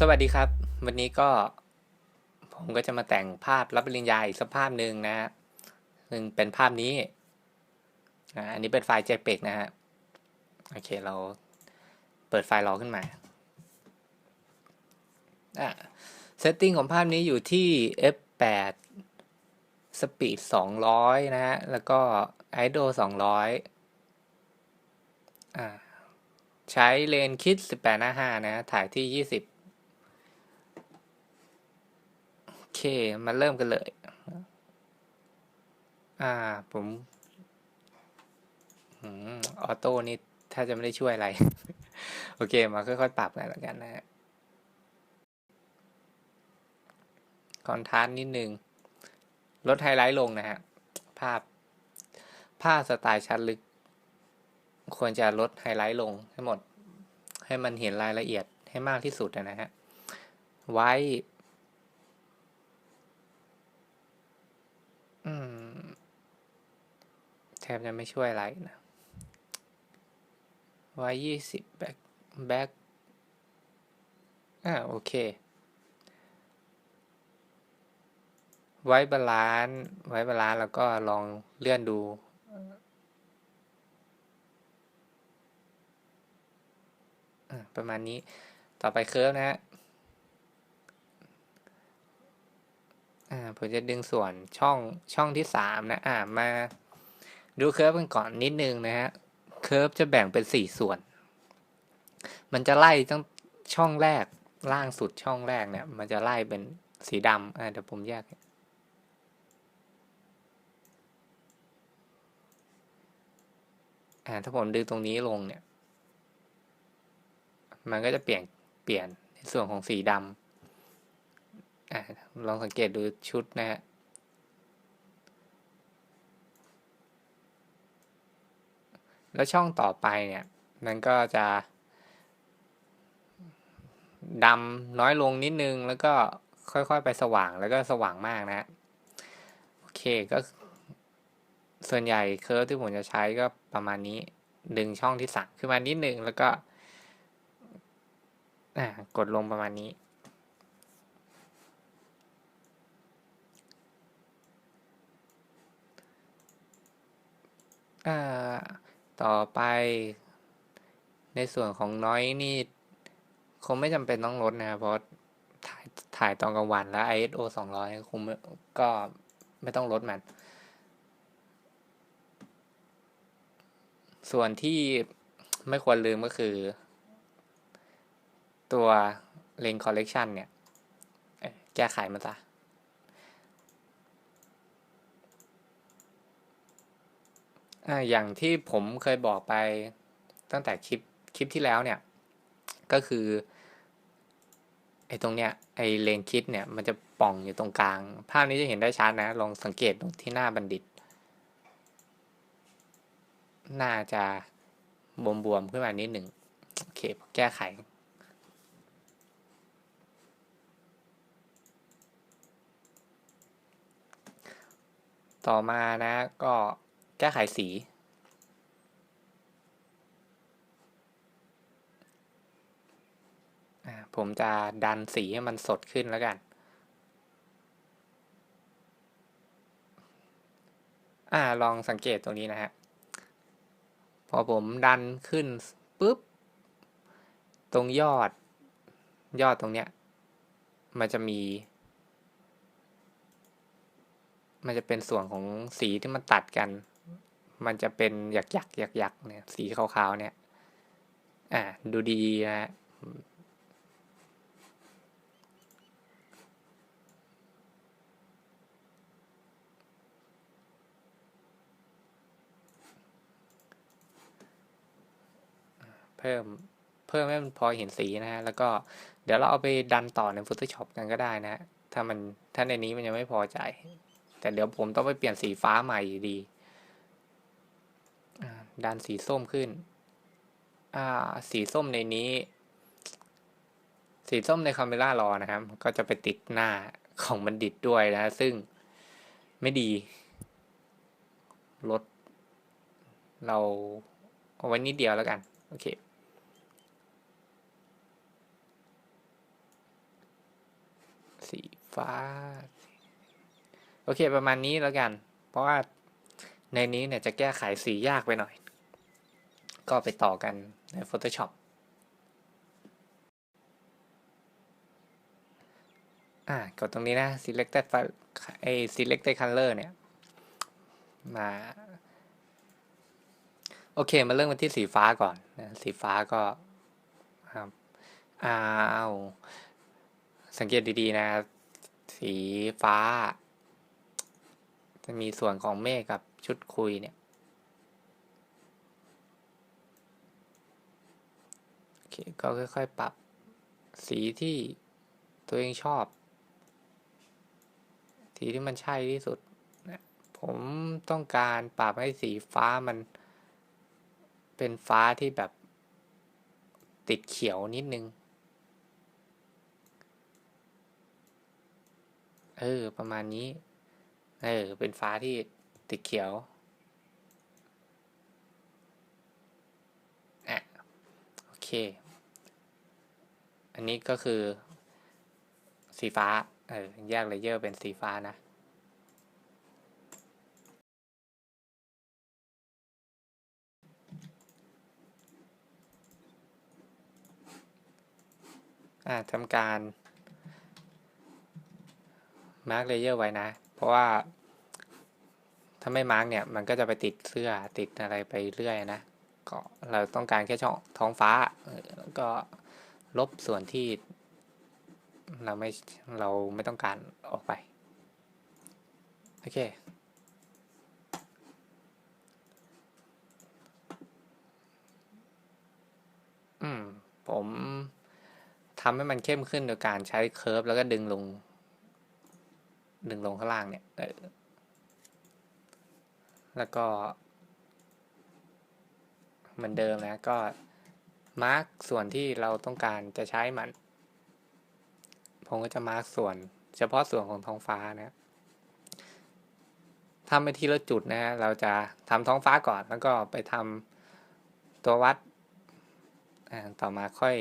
สวัสดีครับ วันนี้ก็ผมก็จะมาแต่งภาพรับปริญญาอีกสักภาพหนึ่งนะฮะซึ่งเป็นภาพนี้อันนี้เป็นไฟล์ JPEG นะฮะโอเคเราเปิดไฟล์รอขึ้นมาอ่าเซตติ้งของภาพนี้อยู่ที่ f8 speed 200 นะฮะ แล้วก็ ISO 200อ่าใช้เลนส์คิด 18หน้า5นะฮะถ่ายที่ 20 โอ เค มาเริ่มกันเลย อ่า ผมอออโต้นี่ถ้าจะไม่ได้ช่วยอะไร โอเค มาค่อยๆปรับกันแล้วกันนะฮะคอนทราสต์นิดนึง ลดไฮไลท์ลงนะฮะ ภาพ ภาพสไตล์ชัดลึก ควรจะลดไฮไลท์ลงให้หมด ให้มันเห็นรายละเอียดให้มากที่สุดนะฮะ ไว้ อืม แทบจะไม่ช่วยอะไรนะไว้ยี่สิบแบ็คแบ็คอ่าโอเค ไว้บาลานซ์ไว้บาลานซ์แล้วก็ลองเลื่อนดูอ่าประมาณนี้ต่อไปเคิร์ฟนะฮะอ่าผมจะดึงส่วนช่องช่องที่สามนะ อ่ามา ดูเคิร์ฟกันก่อนนิดนึงนะฮะเคิร์ฟจะแบ่งเป็นสี่ส่วน มันจะไล่ตั้งช่องแรกล่างสุดช่องแรกเนี่ย มันจะไล่เป็นสีดำอ่าเดี๋ยวผมแยกอ่าถ้าผมดึงตรงนี้ลงเนี่ย มันก็จะเปลี่ยนเปลี่ยนในส่วนของสีดำอ่าลองสังเกตดูชุดนะฮะ แล้วช่องต่อไปเนี่ย มันก็จะดำน้อยลงนิดนึง แล้วก็ค่อยๆไปสว่างแล้วก็สว่างมากนะ โอเคก็ส่วนใหญ่เคิร์ฟที่ผมจะใช้ก็ประมาณนี้ ดึงช่องที่สามขึ้นมานิดนึง แล้วก็กดลงประมาณนี้ อ่า ต่อไป ในส่วนของน้อยนี่คงไม่จำเป็นต้องลดนะครับเพราะถ่ายถ่ายตอนกลางวันแล้ว ISO 200 คงก็ไม่ต้องลดมัน ส่วนที่ไม่ควรลืมก็คือ ตัว Lens Correction เนี่ย แก้ไขมันซะ ออย่างที่ผมเคยบอกไปตั้งแต่คลิปคลิปที่แล้วเนี่ย ก็คือไอ้ตรงเนี้ยไอ้เลนคิดเนี่ยมันจะป่องอยู่ตรงกลาง ภาพนี้จะเห็นได้ชัดนะ ลองสังเกตตรงที่หน้าบัณฑิต น่าจะบวมๆขึ้นมานิดหนึ่งโอเคแก้ไขต่อมานะก็ แก้ไขสี ผมจะดันสีให้มันสดขึ้นแล้วกัน อ่าลองสังเกตตรงนี้นะฮะ พอผมดันขึ้นปุ๊บ ตรงยอด ยอดตรงเนี้ย มันจะมีมันจะเป็นส่วนของสีที่มันตัดกัน มันจะเป็นหยักหยักหยักหยักเนี่ยสีขาวๆเนี่ย อ่าดูดีนะฮะเพิ่มเพิ่มให้มันพอเห็นสีนะฮะ แล้วก็เดี๋ยวเราเอาไปดันต่อใน Photoshop กันก็ได้นะฮะถ้ามันถ้าในนี้มันยังไม่พอใจ แต่เดี๋ยวผมต้องไปเปลี่ยนสีฟ้าใหม่ดี ดันสีส้มขึ้น อ่า สีส้มในนี้ สีส้มในคาเมล่ารอนะครับ ก็จะไปติดหน้าของบัณฑิตด้วยนะ ซึ่งไม่ดี ลด เราเอาไว้นิดเดียวแล้วกัน โอเคสีฟ้า โอเคประมาณนี้แล้วกัน เพราะว่าในนี้เนี่ยจะแก้ไขสียากไปหน่อย ก็ไปต่อกันใน Photoshop อ่ากดตรงนี้นะ selected file ไอ selected color เนี่ย มา โอเค มาเริ่มกันที่สีฟ้าก่อนนะ สีฟ้าก็ครับอ้าวสังเกตดีๆนะ สีฟ้า จะมีส่วนของเมฆกับชุดคุยเนี่ย โอเค ก็ค่อยๆ ปรับสีที่ตัวเองชอบ สีที่มันใช่ที่สุดนะผมต้องการปรับให้สีฟ้ามัน เป็นฟ้าที่แบบติดเขียวนิดนึง เออ ประมาณนี้ เออ เป็นฟ้าที่ติดเขียวอะโอเค อันนี้ก็คือ สีฟ้า เออ แยกเลเยอร์เป็นสีฟ้านะ อ่าทำการมาร์กเลเยอร์ไว้นะ เพราะว่าถ้าไม่มาร์กเนี่ย มันก็จะไปติดเสื้อติดอะไรไปเรื่อยนะ ก็เราต้องการแค่ช่องท้องฟ้า แล้วก็ ลบส่วนที่เราไม่เราไม่ต้องการออกไป โอเค อืม ผมทำให้มันเข้มขึ้นโดยการใช้เคิร์ฟแล้วก็ดึงลง ดึงลงข้างล่างเนี่ย แล้วก็ เหมือนเดิมนะก็ มาร์กส่วนที่เราต้องการจะใช้มัน ผมก็จะมาร์กส่วน เฉพาะส่วนของท้องฟ้านะทำไปทีละจุดนะฮะเราจะทำท้องฟ้าก่อนแล้วก็ไปทำตัววัดต่อมาค่อย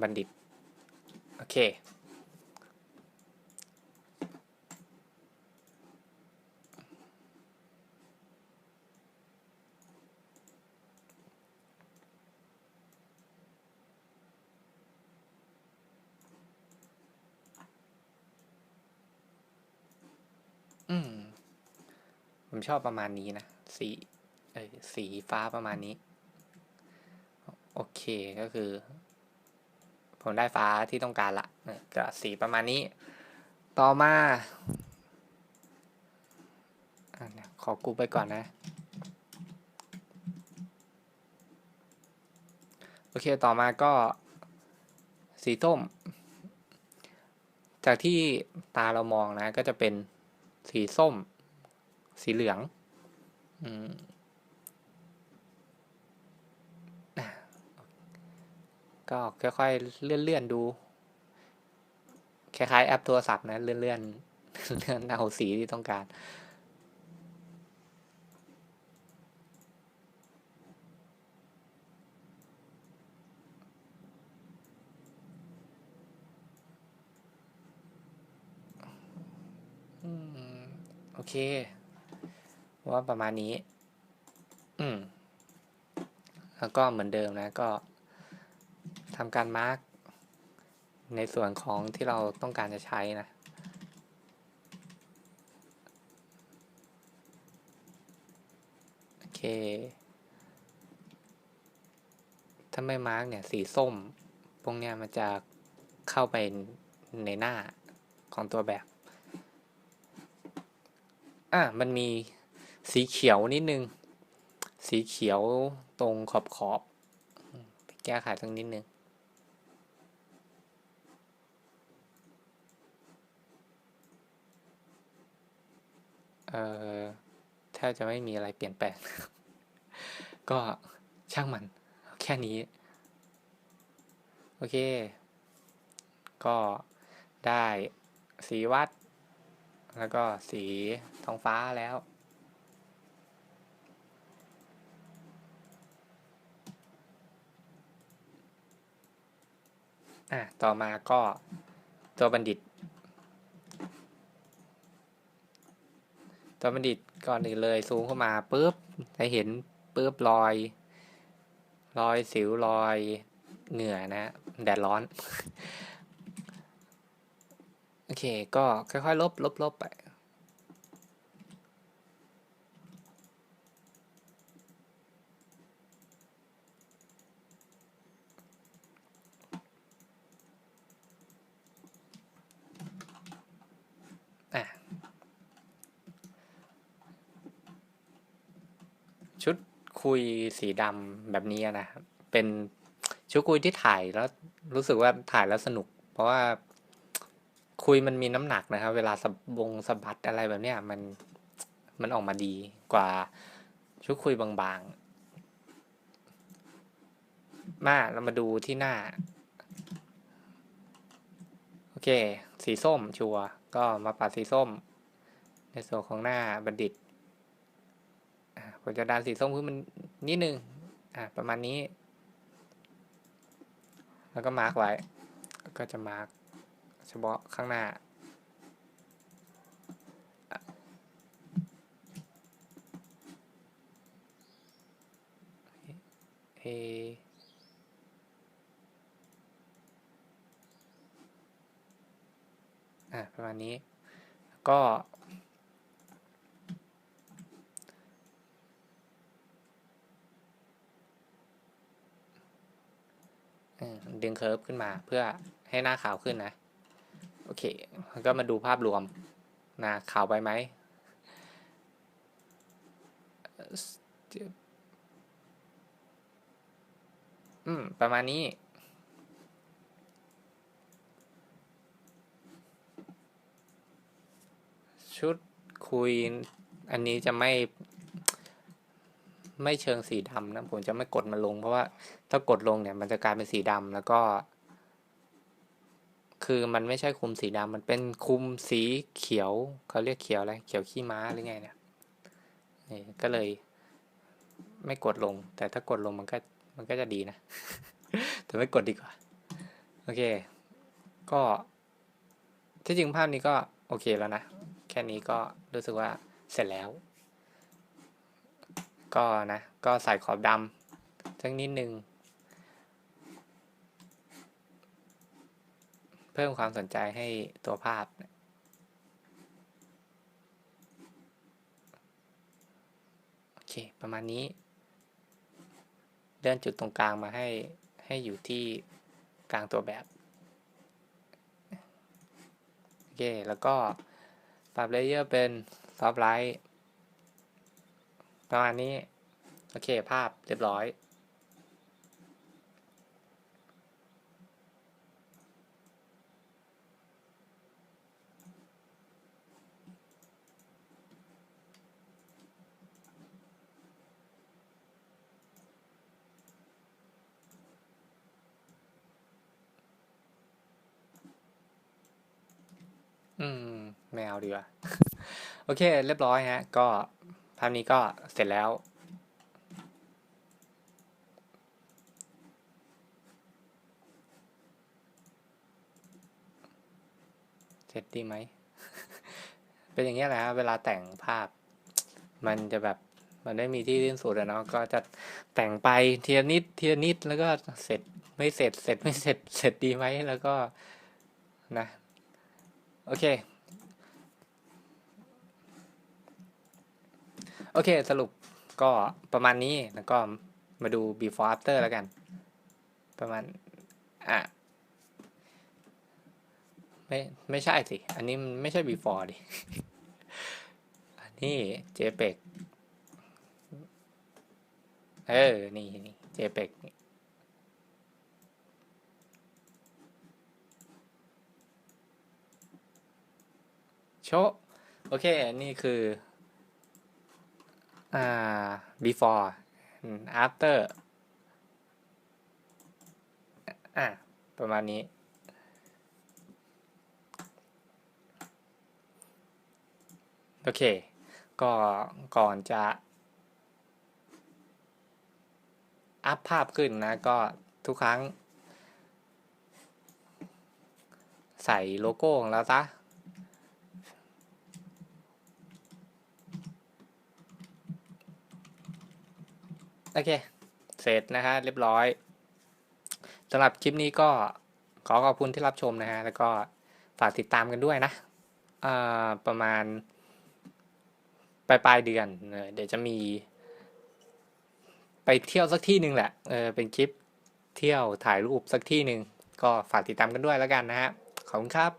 บัณฑิต โอเค อืม ผมชอบประมาณนี้นะ สีเออสีฟ้าประมาณนี้ โอเคก็คือ ผมได้ฟ้าที่ต้องการละเออก็สีประมาณนี้ ต่อมาขอกูไปก่อนนะ โอเคต่อมาก็ สีส้ม จากที่ตาเรามองนะ ก็จะเป็นสีส้ม สีเหลืองอืมอะก็ค่อยๆ เลื่อนๆ ดู คล้ายๆ แอปโทรศัพท์นะ เลื่อนๆ เลื่อนเอาสีที่ต้องการอืมโอเค ว่าประมาณนี้ อืม แล้วก็เหมือนเดิมนะ ก็ทำการมาร์กในส่วนของที่เราต้องการจะใช้นะ โอเค ถ้าไม่มาร์กเนี่ย สีส้ม พวกเนี้ยมันจะเข้าไปในหน้าของตัวแบบ อะ มันมี สีเขียวนิดนึง สีเขียวตรงขอบขอบแก้ไขตรงนิดนึงเอ่อแทบจะไม่มีอะไรเปลี่ยนแปลง ก็ช่างมัน แค่นี้ โอเค ก็ได้สีวัด แล้วก็สีท้องฟ้าแล้ว อะต่อมาก็ตัวบัณฑิต ตัวบัณฑิตก่อนอื่นเลยซูมเข้ามาปุ๊บจะเห็นปุ๊บรอย รอยสิวรอยเหงื่อนะแดดร้อน โอเค ก็ค่อยๆ ลบลบลบไป คุยสีดำแบบนี้นะครับเป็นชุดคุยที่ถ่ายแล้วรู้สึกว่าถ่ายแล้วสนุก เพราะว่าคุยมันมีน้ำหนักนะครับ เวลาสบงสะบัดอะไรแบบเนี้ยมันมันออกมาดีกว่าชุดคุยบางๆ มาเรามาดูที่หน้า โอเค สีส้มชัวก็มาปัดสีส้ม ในส่วนของหน้าบัณฑิต ผมจะดันสีส้มขึ้นมันนิดนึงอะประมาณนี้ แล้วก็มาร์กไว้ ก็จะมาร์กเฉพาะข้างหน้าเออะประมาณนี้ ก็ เออ ดึงเคิร์ฟขึ้นมาเพื่อให้หน้าขาวขึ้นนะ โอเคก็มาดูภาพรวมน้าขาวไปไหมอืม ประมาณนี้ชุดคุยอันนี้จะไม่ ไม่เชิงสีดำนะผมจะไม่กดมันลง เพราะว่าถ้ากดลงเนี่ยมันจะกลายเป็นสีดำแล้วก็ คือมันไม่ใช่คุมสีดำมันเป็นคุมสีเขียวเขาเรียกเขียวอะไรเขียวขี้ม้าหรือไงเนี่ยนี่ก็เลย ไม่กดลง แต่ถ้ากดลงมันก็มันก็จะดีนะ แต่ไม่กดดีกว่า โอเค ก็ที่จริงภาพนี้ก็โอเคแล้วนะ แค่นี้ก็รู้สึกว่าเสร็จแล้ว ก็นะ ก็ใส่ขอบดำสักนิดนึง เพิ่มความสนใจให้ตัวภาพ โอเค ประมาณนี้ เลื่อนจุดตรงกลางมาให้ ให้อยู่ที่กลางตัวแบบ โอเค แล้วก็ปรับเลเยอร์เป็นซอฟต์ไลท์ ประมาณนี้ โอเค ภาพเรียบร้อยอืมไม่เอาดีกว่า โอเค เรียบร้อยฮะ ก็ ภาพนี้ก็เสร็จแล้ว เสร็จดีไหม เป็นอย่างเงี้แหละฮะเวลาแต่งภาพ มันจะแบบมันไม่มีที่สิ้นสุดอะเนาะก็จะแต่งไปเทียนิดเทียนิดแล้วก็เสร็จไม่เสร็จเสร็จไม่เสร็จเสร็จดีไหมแล้วก็นะ โอเค โอเค สรุปก็ประมาณนี้แล้วก็มาดู before after แล้วกัน ประมาณ อะ ไม่ ไม่ใช่สิ อันนี้มันไม่ใช่ before ดิ อันนี้ JPEG เออ นี่นี่ JPEG นี่โชโอเค นี่คือ อ่า before after อะประมาณนี้ โอเค ก็ก่อนจะ อัพภาพขึ้นนะ ก็ทุกครั้ง ใส่โลโก้ของเราซะ โอเค เสร็จนะฮะเรียบร้อยสำหรับคลิปนี้ก็ขอขอบคุณที่รับชมนะฮะ แล้วก็ฝากติดตามกันด้วยนะประมาณปลายปลายเดือนเออเดี๋ยวจะมี ไปเที่ยวสักที่หนึ่งแหละเออเป็นคลิปเที่ยวถ่ายรูปสักที่หนึ่งก็ฝากติดตามกันด้วยแล้วกันนะฮะ ขอบคุณครับ